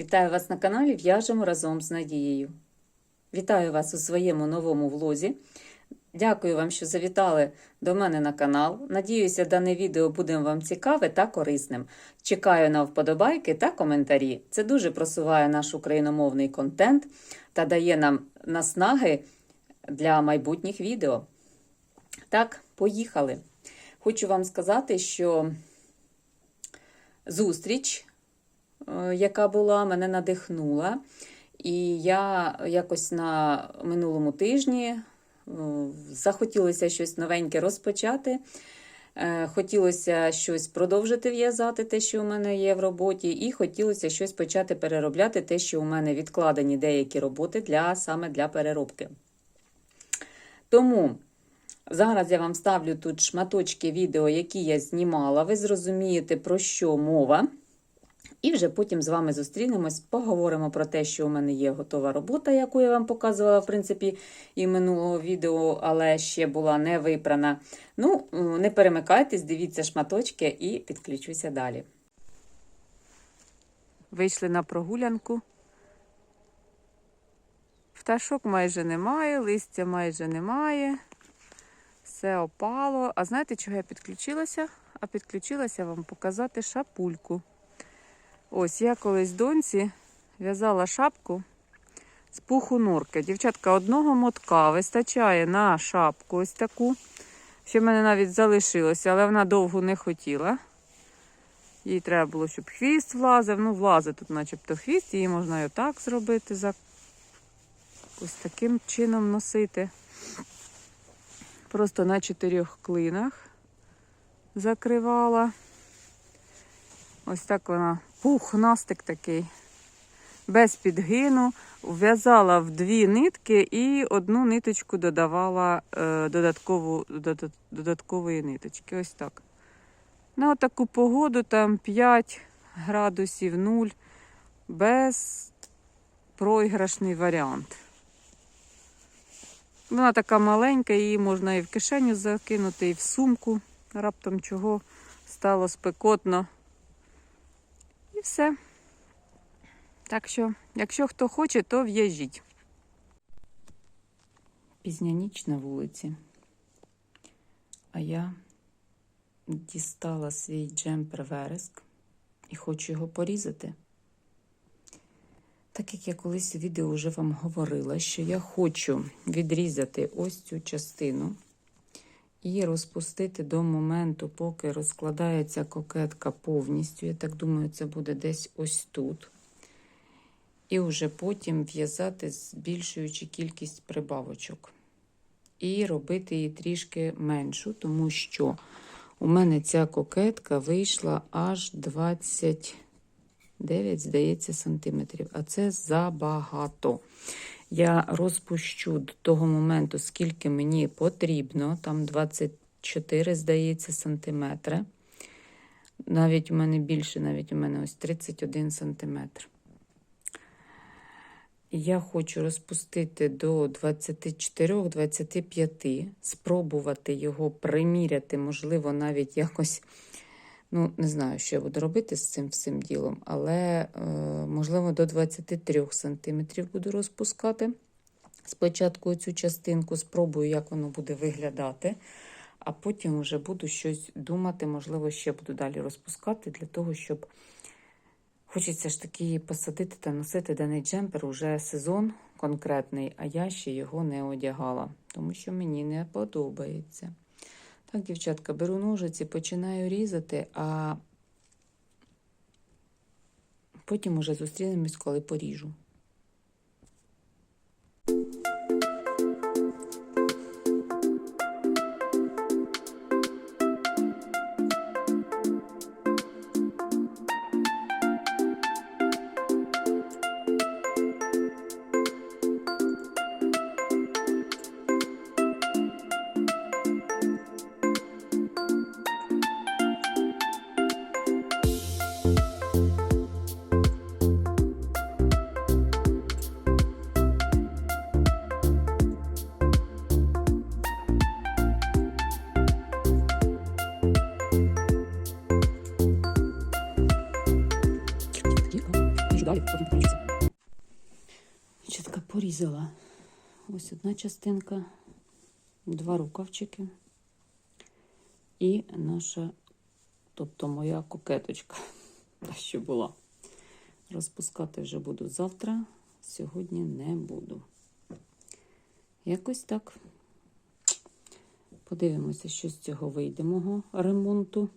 Вітаю вас на каналі В'яжемо разом з Надією. Вітаю вас у своєму новому влозі. Дякую вам, що завітали до мене на канал. Надіюся, дане відео буде вам цікаве та корисним. Чекаю на вподобайки та коментарі. Це дуже просуває наш україномовний контент та дає нам наснаги для майбутніх відео. Так, поїхали. Хочу вам сказати, що зустріч яка була, мене надихнула. І я якось на минулому тижні е, захотілося щось новеньке розпочати. Е, Хотілося щось продовжити в'язати, те, що у мене є в роботі, і хотілося щось почати переробляти, те, що у мене відкладені деякі роботи для, саме для переробки. Тому зараз я вам ставлю тут шматочки відео, які я знімала. Ви зрозумієте, про що мова. І вже потім з вами зустрінемось, поговоримо про те, що у мене є готова робота, яку я вам показувала, в принципі, і минулого відео, але ще була не випрана. Ну, не перемикайтесь, дивіться шматочки і підключуся далі. Вийшли на прогулянку. Пташок майже немає, листя майже немає. Все опало. А знаєте, чого я підключилася? А підключилася вам показати шапульку. Ось я колись доньці в'язала шапку з пуху норки. Дівчатка, одного мотка вистачає на шапку ось таку. Ще в мене навіть залишилося, але вона довго не хотіла. Їй треба було, щоб хвіст влазив. Ну, влазить тут начебто хвіст, її можна і отак зробити, за ось таким чином носити. Просто на чотирьох клинах закривала. Ось так вона пухнастик такий, без підгину. В'язала в дві нитки і одну ниточку додавала е, додаткову, додат, додаткової ниточки. Ось так. На таку погоду, там 5 градусів 0, без проіграшний варіант. Вона така маленька, її можна і в кишеню закинути, і в сумку. Раптом чого стало спекотно. І все. Так що, якщо хто хоче, то в'яжіть. Пізня ніч на вулиці. А я дістала свій джемпер вереск і хочу його порізати. Так як я колись у відео вже вам говорила, що я хочу відрізати ось цю частину і розпустити до моменту, поки розкладається кокетка повністю. Я так думаю, це буде десь ось тут. І вже потім в'язати, збільшуючи кількість прибавочок. І робити її трішки меншу, тому що у мене ця кокетка вийшла аж 29, здається, сантиметрів. А це забагато я розпущу до того моменту, скільки мені потрібно, там 24, здається, сантиметри. Навіть у мене більше, навіть у мене ось 31 сантиметр. Я хочу розпустити до 24-25, спробувати його приміряти, можливо, навіть якось. Ну, не знаю, що я буду робити з цим всім ділом, але, е, можливо, до 23 см буду розпускати. Спочатку цю частинку спробую, як воно буде виглядати, а потім вже буду щось думати, можливо, ще буду далі розпускати, для того, щоб хочеться ж таки посадити та носити даний джемпер уже сезон конкретний, а я ще його не одягала, тому що мені не подобається. Так, дівчатка, беру ножиці, починаю різати, а потім уже зустрінемось, коли поріжу. Далі, потім включиться. Чітка порізала. Ось одна частинка, два рукавчики і наша, тобто моя кокеточка, та що була. Розпускати вже буду завтра, сьогодні не буду. Якось так. Подивимося, що з цього вийде мого ремонту.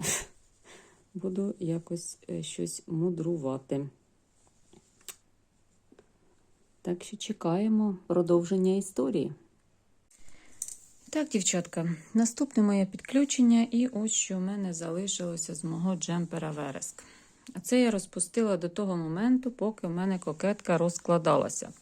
Буду якось е, щось мудрувати. Так що чекаємо продовження історії. Так, дівчатка, наступне моє підключення, і ось що в мене залишилося з мого джемпера вереск. А це я розпустила до того моменту, поки в мене кокетка розкладалася.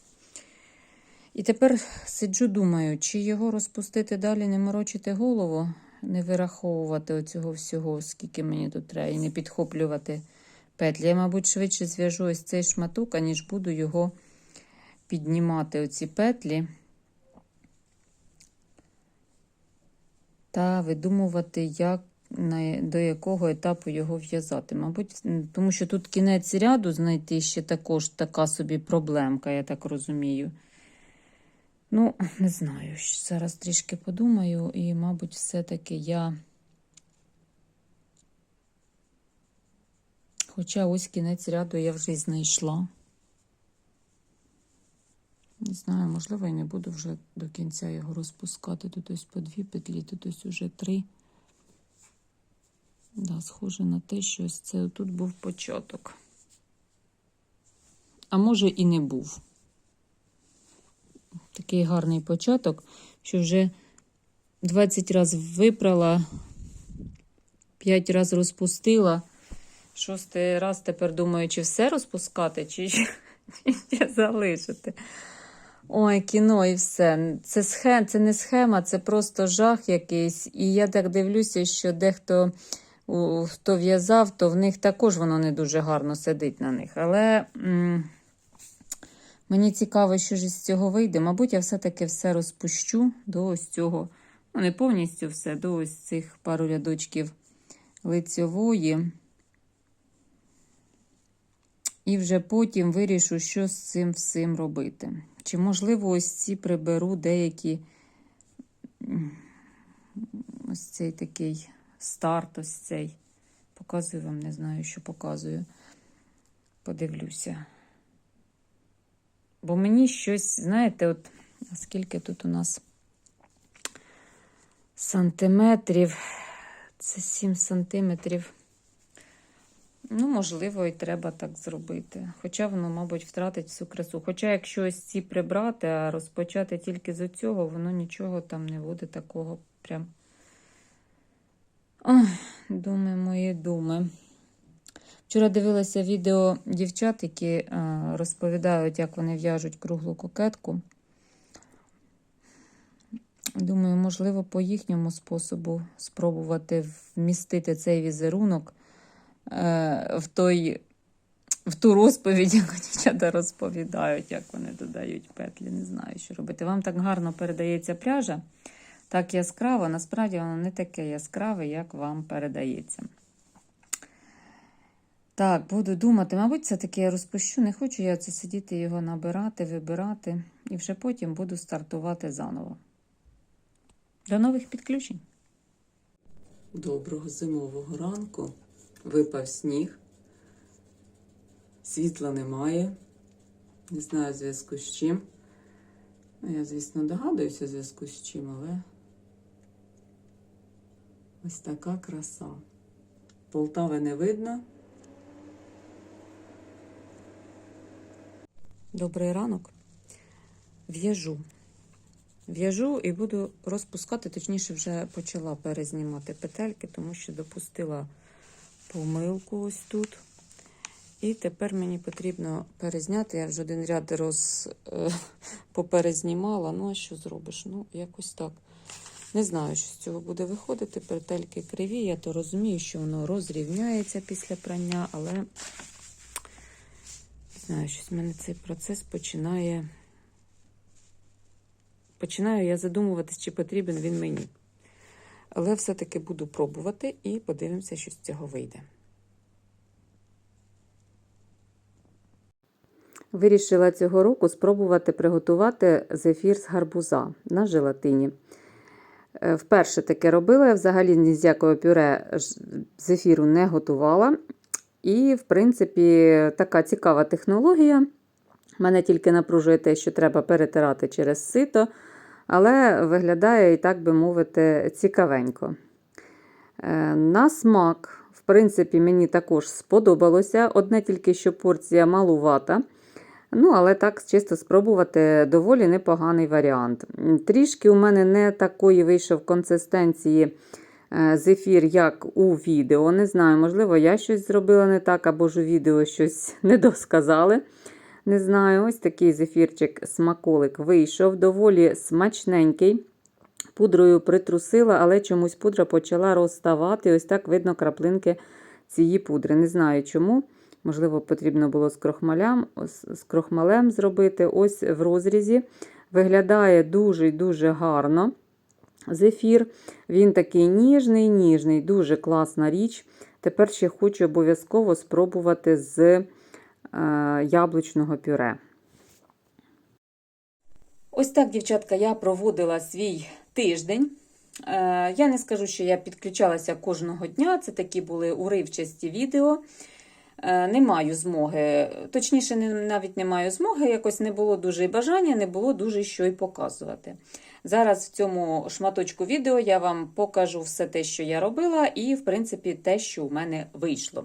І тепер сиджу, думаю, чи його розпустити далі, не морочити голову, не вираховувати оцього всього, скільки мені тут треба, і не підхоплювати петлі. Я, мабуть, швидше зв'яжу ось цей шматок, аніж буду його піднімати, оці петлі. Та видумувати, як, до якого етапу його в'язати. Мабуть, тому що тут кінець ряду знайти ще також така собі проблемка, я так розумію. Ну, не знаю. Зараз трішки подумаю, і, мабуть, все-таки я. Хоча ось кінець ряду я вже й знайшла. Не знаю, можливо, я не буду вже до кінця його розпускати. Тут ось по дві петлі, тут ось уже три. Да, схоже на те, що ось це тут був початок. А може і не був. Такий гарний початок, що вже 20 разів випрала, 5 разів розпустила. Шостий раз тепер думаю, чи все розпускати, чи ще залишити. Ой, кіно і все. Це схем, це не схема, це просто жах якийсь. І я так дивлюся, що дехто хто в'язав, то в них також воно не дуже гарно сидить на них. Але м мені цікаво, що ж з цього вийде. Мабуть, я все-таки все розпущу до ось цього. Ну, не повністю все, до ось цих пару рядочків лицьової. І вже потім вирішу, що з цим всім робити. Чи, можливо, ось ці приберу деякі ось цей такий старт, ось цей. Показую вам, не знаю, що показую. Подивлюся. Бо мені щось, знаєте, от скільки тут у нас сантиметрів, це 7 сантиметрів. Ну, можливо, і треба так зробити. Хоча воно, мабуть, втратить всю красу. Хоча, якщо ось ці прибрати, а розпочати тільки з цього, воно нічого там не буде такого прям. Ой, думи мої думи. Вчора дивилася відео дівчат, які е, розповідають, як вони в'яжуть круглу кокетку. Думаю, можливо, по їхньому способу спробувати вмістити цей візерунок в той, в ту розповідь, яку дівчата розповідають, як вони додають петлі. Не знаю, що робити. Вам так гарно передається пряжа, так яскраво, насправді воно не таке яскраве, як вам передається. Так, буду думати, мабуть, все-таки я розпущу. Не хочу я це сидіти, його набирати, вибирати, і вже потім буду стартувати заново. До нових підключень. Доброго зимового ранку. Випав сніг, світла немає. Не знаю зв'язку з чим. Я, звісно, догадуюся зв'язку з чим, але ось така краса. Полтави не видно. Добрий ранок. В'яжу. В'яжу і буду розпускати, точніше, вже почала перезнімати петельки, тому що допустила помилку ось тут. І тепер мені потрібно перезняти. Я вже один ряд роз е, поперезнімала. Ну, а що зробиш? Ну, якось так. Не знаю, що з цього буде виходити. Петельки криві. Я то розумію, що воно розрівняється після прання, але знаю, щось в мене цей процес починає. Починаю я задумуватись, чи потрібен він мені. Але все-таки буду пробувати і подивимося, що з цього вийде. Вирішила цього року спробувати приготувати зефір з гарбуза на желатині. Е, Вперше таке робила, я взагалі ні з якого пюре зефіру не готувала. І, в принципі, така цікава технологія. Мене тільки напружує те, що треба перетирати через сито, але виглядає, і так би мовити, цікавенько. Е, На смак, в принципі, мені також сподобалося. Одне тільки що порція малувата. Ну, але так, чисто спробувати доволі непоганий варіант. Трішки у мене не такої вийшов консистенції зефір, як у відео. Не знаю, можливо, я щось зробила не так, або ж у відео щось не досказали. Не знаю, ось такий зефірчик смаколик вийшов, доволі смачненький. Пудрою притрусила, але чомусь пудра почала розставати. Ось так видно краплинки цієї пудри. Не знаю чому. Можливо, потрібно було з крохмалем, з крохмалем зробити. Ось в розрізі. Виглядає дуже-дуже гарно. Зефір. Він такий ніжний, ніжний, дуже класна річ. Тепер ще хочу обов'язково спробувати з е, яблучного пюре. Ось так, дівчатка, я проводила свій тиждень. Е, Я не скажу, що я підключалася кожного дня. Це такі були уривчасті відео. Е, Не маю змоги, точніше, навіть не маю змоги, якось не було дуже бажання, не було дуже що й показувати. Зараз в цьому шматочку відео я вам покажу все те, що я робила, і, в принципі, те, що у мене вийшло.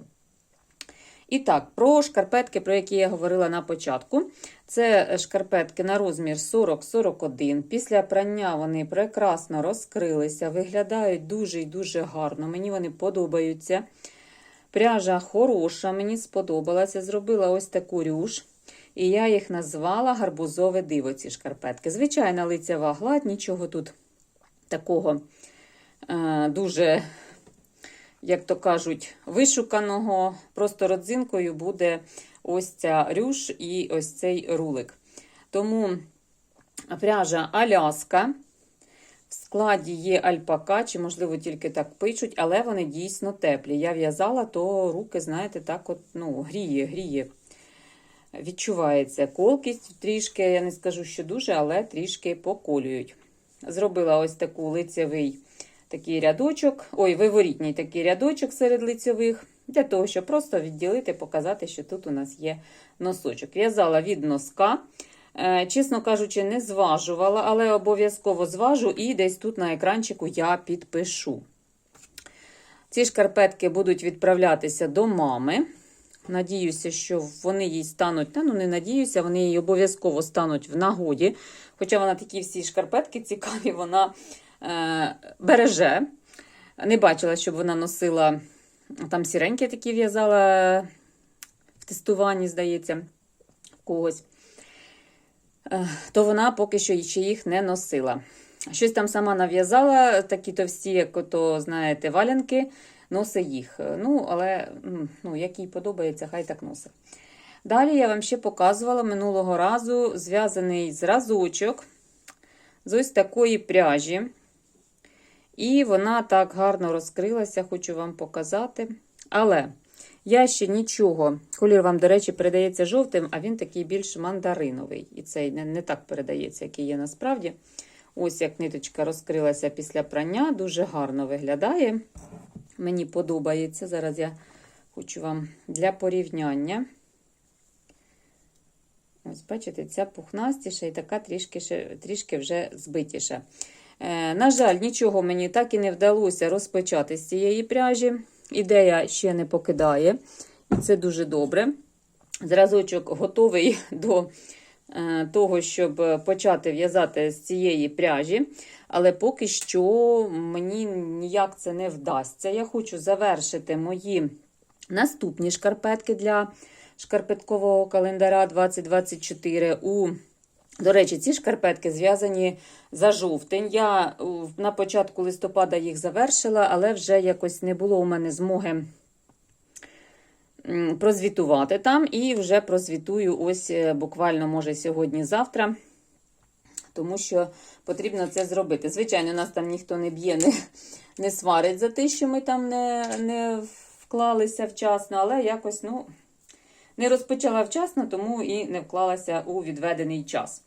І так, про шкарпетки, про які я говорила на початку. Це шкарпетки на розмір 40-41. Після прання вони прекрасно розкрилися, виглядають дуже і дуже гарно. Мені вони подобаються. Пряжа хороша, мені сподобалася. Зробила ось таку рюш. І я їх назвала гарбузове диво, ці шкарпетки. Звичайна лицева гладь, нічого тут такого е, дуже, як то кажуть, вишуканого. Просто родзинкою буде ось ця рюш і ось цей рулик. Тому пряжа Аляска. В складі є альпака, чи, можливо, тільки так пишуть, але вони дійсно теплі. Я в'язала, то руки, знаєте, так от, ну, гріє, гріє. Відчувається колкість трішки, я не скажу, що дуже, але трішки поколюють. Зробила ось таку лицевий такий рядочок, ой, виворітній такий рядочок серед лицьових, для того, щоб просто відділити, показати, що тут у нас є носочок. В'язала від носка. Е, Чесно кажучи, не зважувала, але обов'язково зважу і десь тут на екранчику я підпишу. Ці шкарпетки будуть відправлятися до мами. Надіюся, що вони їй стануть, та ну не надіюся, вони їй обов'язково стануть в нагоді. Хоча вона такі всі шкарпетки цікаві, вона е, береже. Не бачила, щоб вона носила там сіренькі такі в'язала в тестуванні, здається, когось. Е, То вона поки що ще їх не носила. Щось там сама нав'язала, такі товсті, як ото, знаєте, валянки, носить їх. Ну, але ну, як їй подобається, хай так носить. Далі я вам ще показувала минулого разу зв'язаний зразочок з ось такої пряжі. І вона так гарно розкрилася, хочу вам показати. Але я ще нічого. Колір вам, до речі, передається жовтим, а він такий більш мандариновий. І цей не, не так передається, який є насправді. Ось як ниточка розкрилася після прання, дуже гарно виглядає. Мені подобається. Зараз я хочу вам для порівняння. Ось, бачите, ця пухнастіша і така трішки, трішки вже збитіша. Е, на жаль, нічого мені так і не вдалося розпочати з цієї пряжі. Ідея ще не покидає, і це дуже добре. Зразочок готовий до того, щоб почати в'язати з цієї пряжі, але поки що мені ніяк це не вдасться. Я хочу завершити мої наступні шкарпетки для шкарпеткового календаря 2024 у до речі, ці шкарпетки зв'язані за жовтень. Я на початку листопада їх завершила, але вже якось не було у мене змоги прозвітувати там. І вже прозвітую ось е, буквально, може, сьогодні-завтра, тому що потрібно це зробити. Звичайно, нас там ніхто не б'є, не, не сварить за те, що ми там не, не вклалися вчасно, але якось, ну. Не розпочала вчасно, тому і не вклалася у відведений час.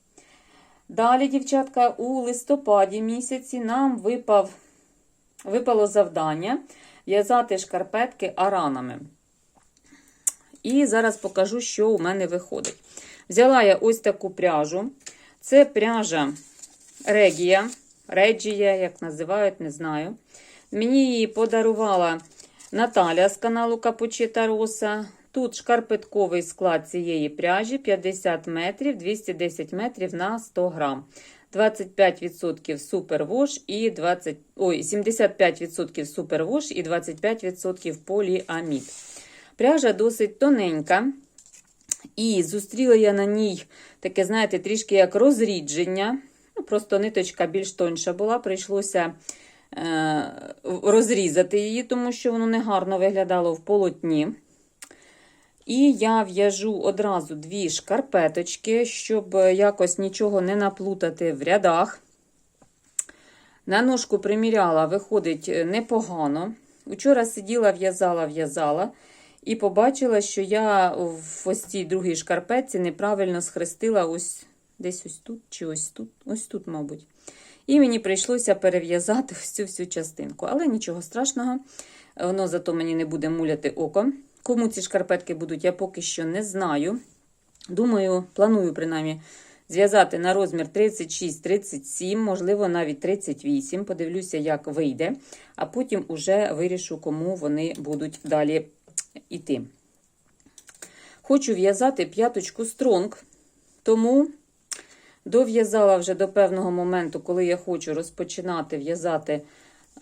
Далі, дівчатка, у листопаді місяці нам випав, випало завдання в'язати шкарпетки аранами. І зараз покажу, що у мене виходить. Взяла я ось таку пряжу. Це пряжа Регія, Реджія, як називають, не знаю. Мені її подарувала Наталя з каналу Капучита Роса. Тут шкарпетковий склад цієї пряжі 50 метрів, 210 метрів на 100 грам. 25% супервош і 20, ой, 75% супервош і 25% поліамід. Пряжа досить тоненька. І зустріла я на ній таке, знаєте, трішки як розрідження. Ну, Просто ниточка більш тоньша була, прийшлося е, розрізати її, тому що воно негарно виглядало в полотні. І я в'яжу одразу дві шкарпеточки, щоб якось нічого не наплутати в рядах. На ножку приміряла, виходить непогано. Учора сиділа, в'язала, в'язала. І побачила, що я в ось цій другій шкарпетці неправильно схрестила ось десь ось тут чи ось тут, ось тут, мабуть. І мені прийшлося перев'язати ось цю всю частинку. Але нічого страшного, воно зато мені не буде муляти око. Кому ці шкарпетки будуть, я поки що не знаю. Думаю, планую принаймні зв'язати на розмір 36-37, можливо, навіть 38. Подивлюся, як вийде, а потім уже вирішу, кому вони будуть далі іти. Хочу в'язати п'яточку стронг, тому дов'язала вже до певного моменту, коли я хочу розпочинати в'язати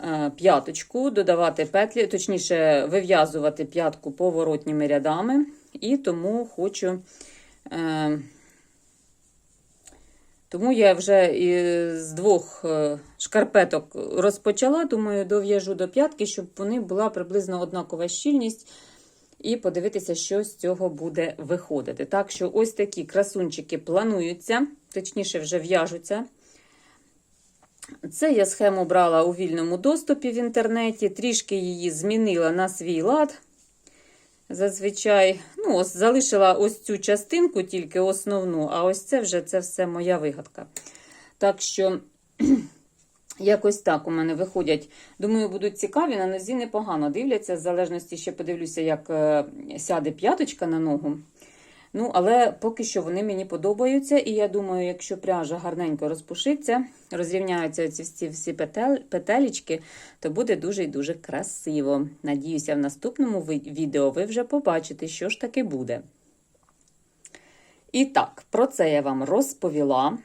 е, п'яточку, додавати петлі, точніше, вив'язувати п'ятку поворотніми рядами, і тому хочу. Е, тому я вже з двох е, шкарпеток розпочала, думаю, дов'яжу до п'ятки, щоб вони була приблизно однакова щільність і подивитися, що з цього буде виходити. Так що ось такі красунчики плануються, точніше, вже в'яжуться. Це я схему брала у вільному доступі в інтернеті, трішки її змінила на свій лад. Зазвичай, ну, ось залишила ось цю частинку, тільки основну, а ось це вже це все моя вигадка. Так що. Якось так у мене виходять. Думаю, будуть цікаві, на нозі непогано дивляться, в залежності ще подивлюся, як е, сяде п'яточка на ногу. Ну, але поки що вони мені подобаються. І я думаю, якщо пряжа гарненько розпушиться, розрівняються ці всі, всі петель, петелечки, то буде дуже і дуже красиво. Надіюся, в наступному відео ви вже побачите, що ж таки буде. І так, про це я вам розповіла.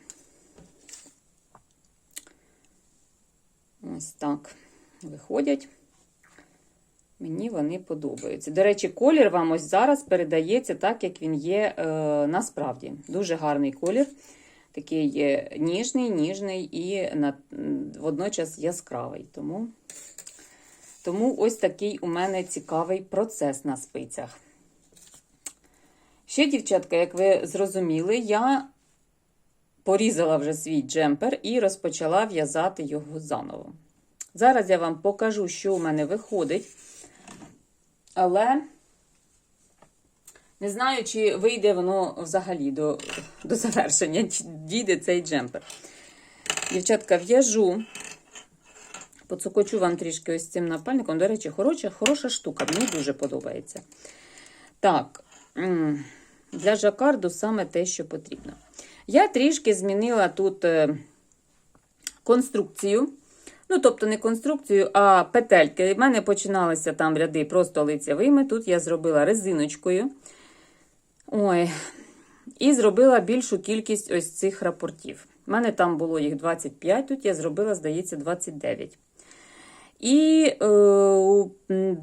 Ось так виходять. Мені вони подобаються. До речі, колір вам ось зараз передається так, як він є е, насправді. Дуже гарний колір. Такий є ніжний, ніжний і на, водночас яскравий. Тому, тому ось такий у мене цікавий процес на спицях. Ще, дівчатка, як ви зрозуміли, я порізала вже свій джемпер і розпочала в'язати його заново. Зараз я вам покажу, що у мене виходить. Але не знаю, чи вийде воно взагалі до до завершення, дійде цей джемпер. Дівчатка, в'яжу, поцокочу вам трішки ось цим напальником. До речі, хороша, хороша штука, мені дуже подобається. Так, для жакарду саме те, що потрібно. Я трішки змінила тут е, конструкцію. Ну, тобто, не конструкцію, а петельки. У мене починалися там ряди просто лицевими. Тут я зробила резиночкою. Ой. І зробила більшу кількість ось цих рапортів. У мене там було їх 25, тут я зробила, здається, 29. І е,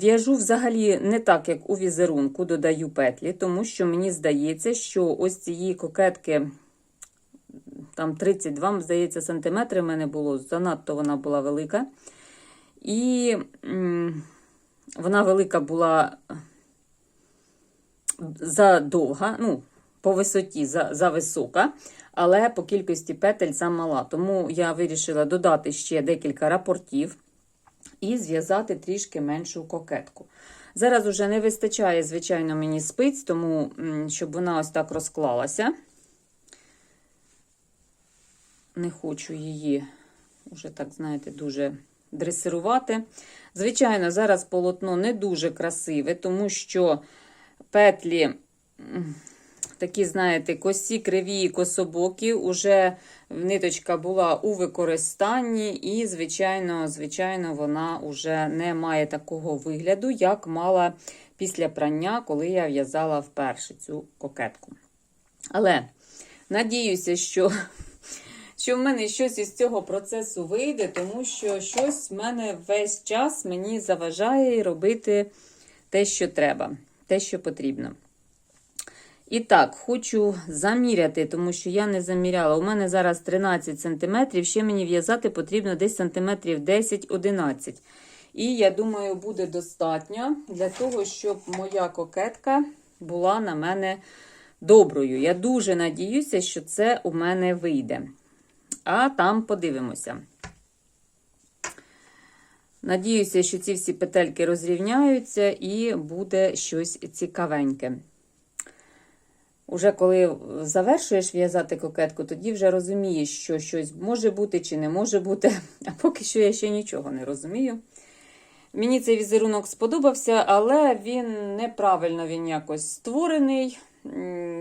в'яжу взагалі не так, як у візерунку, додаю петлі, тому що мені здається, що ось цієї кокетки там 32, здається, сантиметри в мене було, занадто вона була велика. І м, вона велика була задовга, ну, по висоті за, за висока, але по кількості петель замала. Тому я вирішила додати ще декілька рапортів і зв'язати трішки меншу кокетку. Зараз уже не вистачає, звичайно, мені спиць, тому щоб вона ось так розклалася. Не хочу її уже так, знаєте, дуже дресирувати. Звичайно, зараз полотно не дуже красиве, тому що петлі такі, знаєте, косі, криві, кособокі. Уже ниточка була у використанні, і, звичайно, звичайно, вона вже не має такого вигляду, як мала після прання, коли я в'язала вперше цю кокетку. Але надіюся, що що в мене щось із цього процесу вийде, тому що щось в мене весь час мені заважає робити те, що треба, те, що потрібно. І так, хочу заміряти, тому що я не заміряла. У мене зараз 13 см, ще мені в'язати потрібно десь сантиметрів 10-11. І я думаю, буде достатньо для того, щоб моя кокетка була на мене доброю. Я дуже надіюся, що це у мене вийде. А там подивимося. Надіюся, що ці всі петельки розрівняються і буде щось цікавеньке. Уже коли завершуєш в'язати кокетку, тоді вже розумієш, що щось може бути чи не може бути. А поки що я ще нічого не розумію. Мені цей візерунок сподобався, але він неправильно він якось створений.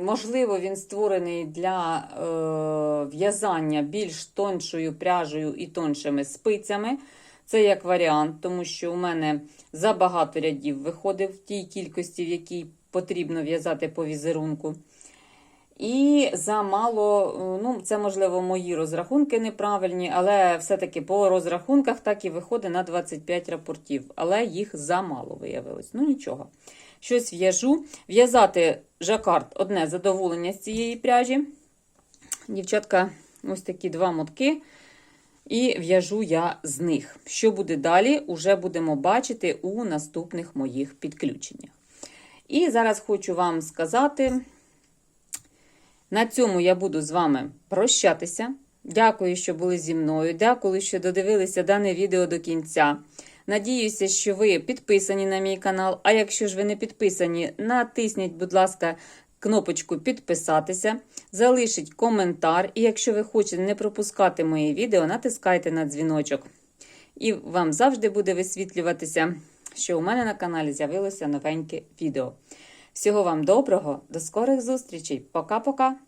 Можливо, він створений для е, в'язання більш тоншою пряжею і тоншими спицями. Це як варіант, тому що у мене забагато рядів виходить в тій кількості, в якій потрібно в'язати по візерунку. І замало, е, ну, це, можливо, мої розрахунки неправильні, але все-таки по розрахунках так і виходить на 25 рапортів. Але їх замало виявилось. Ну, нічого. Щось в'яжу. В'язати жакард одне задоволення з цієї пряжі. Дівчатка, ось такі два мотки. І в'яжу я з них. Що буде далі, уже будемо бачити у наступних моїх підключеннях. І зараз хочу вам сказати. На цьому я буду з вами прощатися. Дякую, що були зі мною. Дякую, що додивилися дане відео до кінця. Надіюся, що ви підписані на мій канал. А якщо ж ви не підписані, натисніть, будь ласка, кнопочку підписатися, залишіть коментар. І якщо ви хочете не пропускати мої відео, натискайте на дзвіночок. І вам завжди буде висвітлюватися, що у мене на каналі з'явилося новеньке відео. Всього вам доброго, до скорих зустрічей. Пока-пока!